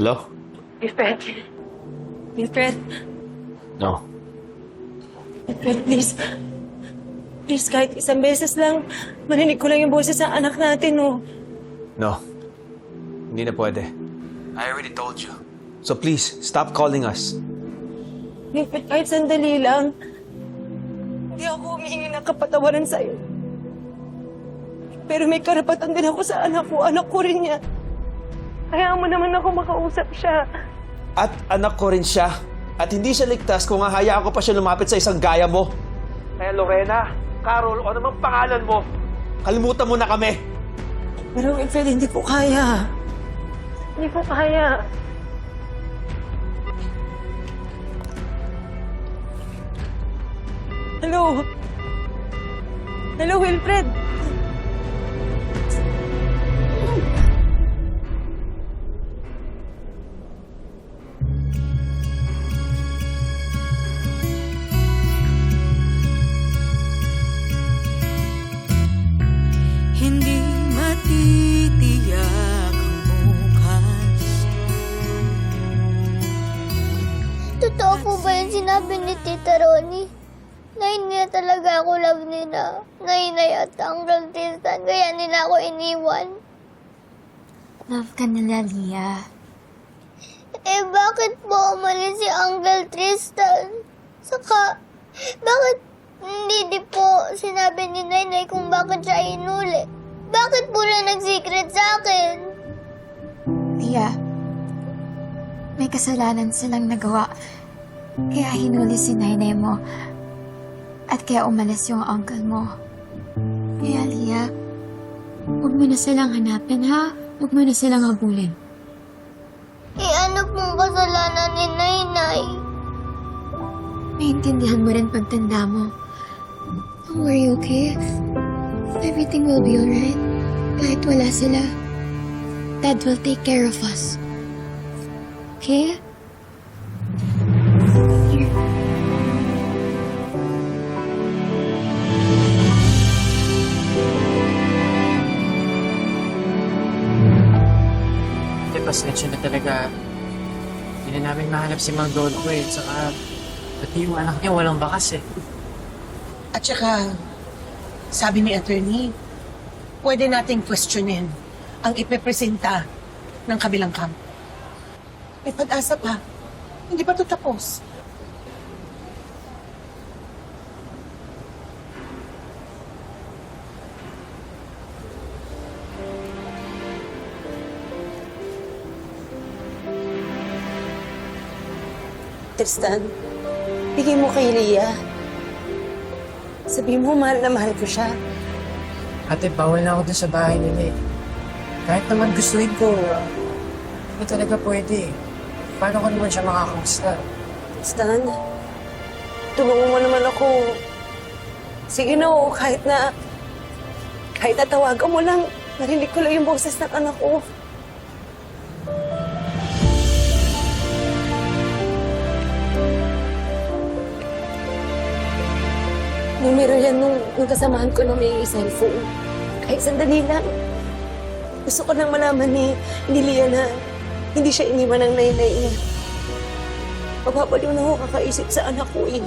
Hello? Wilfred. Wilfred. No. Wilfred, please. Please, kahit isang beses lang, marinig ko lang yung boses ng anak natin, oh. No. Hindi na pwede. I already told you. So please, stop calling us. Wilfred, kahit sandali lang, hindi ako humihingi ng kapatawaran sa'yo. Pero may karapatan din ako sa anak ko. Anak ko rin niya. Kaya mo naman ako makausap siya. At anak ko rin siya. At hindi siya ligtas kung hahayaan ko pa siya lumapit sa isang gaya mo. Kaya Lorena, Carol, o naman pangalan mo, kalimutan mo na kami. Pero Wilfred, hindi ko kaya. Hindi ko kaya. Hello? Hello, Wilfred? Totoo po ba yung sinabi ni Tita Ronnie? Na hindi na talaga ako love nila. Na inay at Uncle Tristan, kaya nila ako iniwan. Love ka nila, Lia. Eh, bakit po umalis si Uncle Tristan? Saka, bakit hindi di po sinabi ni Nainay kung bakit siya inuli? Bakit po na nag-secret sa akin? Lia, may kasalanan silang nagawa. Kaya hinuli si nanay mo. At kaya umalis yung uncle mo. Kaya, Lia, huwag mo na silang hanapin, ha? Huwag mo na silang habulin. Eh, ano pong kasalanan ni Nainay? Maintindihan mo rin pagtanda mo. Don't worry, okay? Everything will be alright. Kahit wala sila, Dad will take care of us. Okay? Talaga. Hindi na namin mahanap si Mang Dolpo eh. Saka, pati yung anak niya walang bakas eh. At saka, sabi ni attorney, pwede nating questionin ang ipepresenta ng kabilang camp. May pag-asa pa. Hindi pa ito tapos. Tristan, bigay mo kay Leah. Sabi mo, mahal na mahal ko siya. Ate, bawal na ako dun sa bahay nila eh. Kahit naman gustuin ko, hindi talaga pwede eh. Paano ko naman siya makakamusta? Stan, tulungan mo naman ako. Sige na, oh, kahit na, kahit na tawagan mo lang, narinig ko lang yung boses ng anak ko. Numero yan nung, nung kasamahan ko na may cellphone. Kahit sandali lang. Gusto ko nang malaman ni, ni Lia na hindi siya iniwan ng nainay niya. Mapapaliw na ako kakaisip sa anak ko eh.